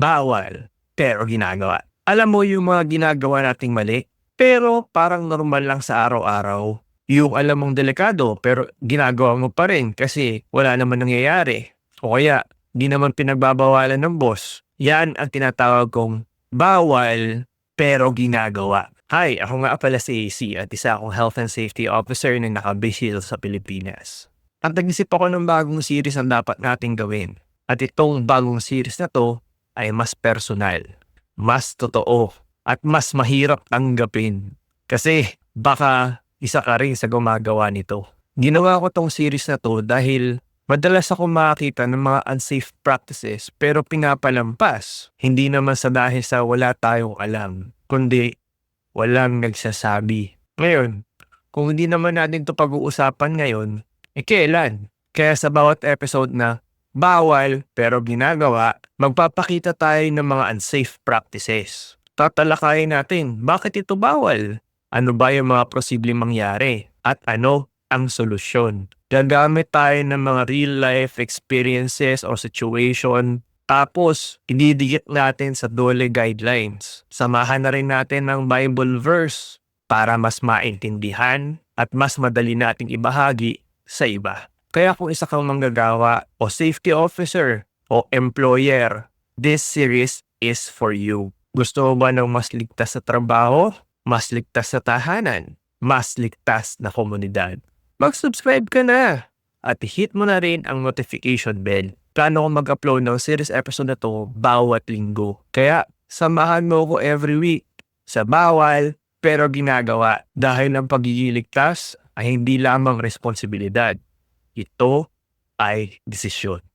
bawal, pero ginagawa. Alam mo yung mga ginagawa nating mali, pero parang normal lang sa araw-araw. Yung alam mong delikado, pero ginagawa mo pa rin kasi wala naman nangyayari. O kaya, di naman pinagbabawalan ng boss. Yan ang tinatawag kong bawal, pero ginagawa. Hi, ako nga pala si AC at isa akong health and safety officer na nakabisil sa Pilipinas. At nag-isip ako ng bagong series ang dapat nating gawin. At itong bagong series na to ay mas personal, mas totoo, at mas mahirap tanggapin. Kasi baka isa ka rin sa gumagawa nito. Ginawa ko tong series na to dahil madalas ako makakita ng mga unsafe practices pero pinapalampas. Hindi naman sa dahil sa wala tayong alam, kundi walang nagsasabi. Ngayon, kung hindi naman natin to pag-uusapan ngayon, eh kailan? Kaya sa bawat episode na bawal pero ginagawa, magpapakita tayo ng mga unsafe practices. Tatalakayin natin, bakit ito bawal? Ano ba yung mga posibleng mangyari? At ano ang solusyon? Gagamit tayo ng mga real life experiences or situation tapos, ididikit natin sa Dole Guidelines. Samahan na rin natin ng Bible verse para mas maintindihan at mas madali nating ibahagi sa iba. Kaya kung isa kang manggagawa o safety officer o employer, this series is for you. Gusto mo ba ng mas ligtas sa trabaho, mas ligtas sa tahanan, mas ligtas na komunidad? Mag-subscribe ka na at hit mo na rin ang notification bell plano ko mag-upload ng series episode na to bawat linggo. Kaya, samahan mo ko every week sa bawal pero ginagawa dahil ang pagiging ligtas ay hindi lamang responsibilidad. Ito ay desisyon.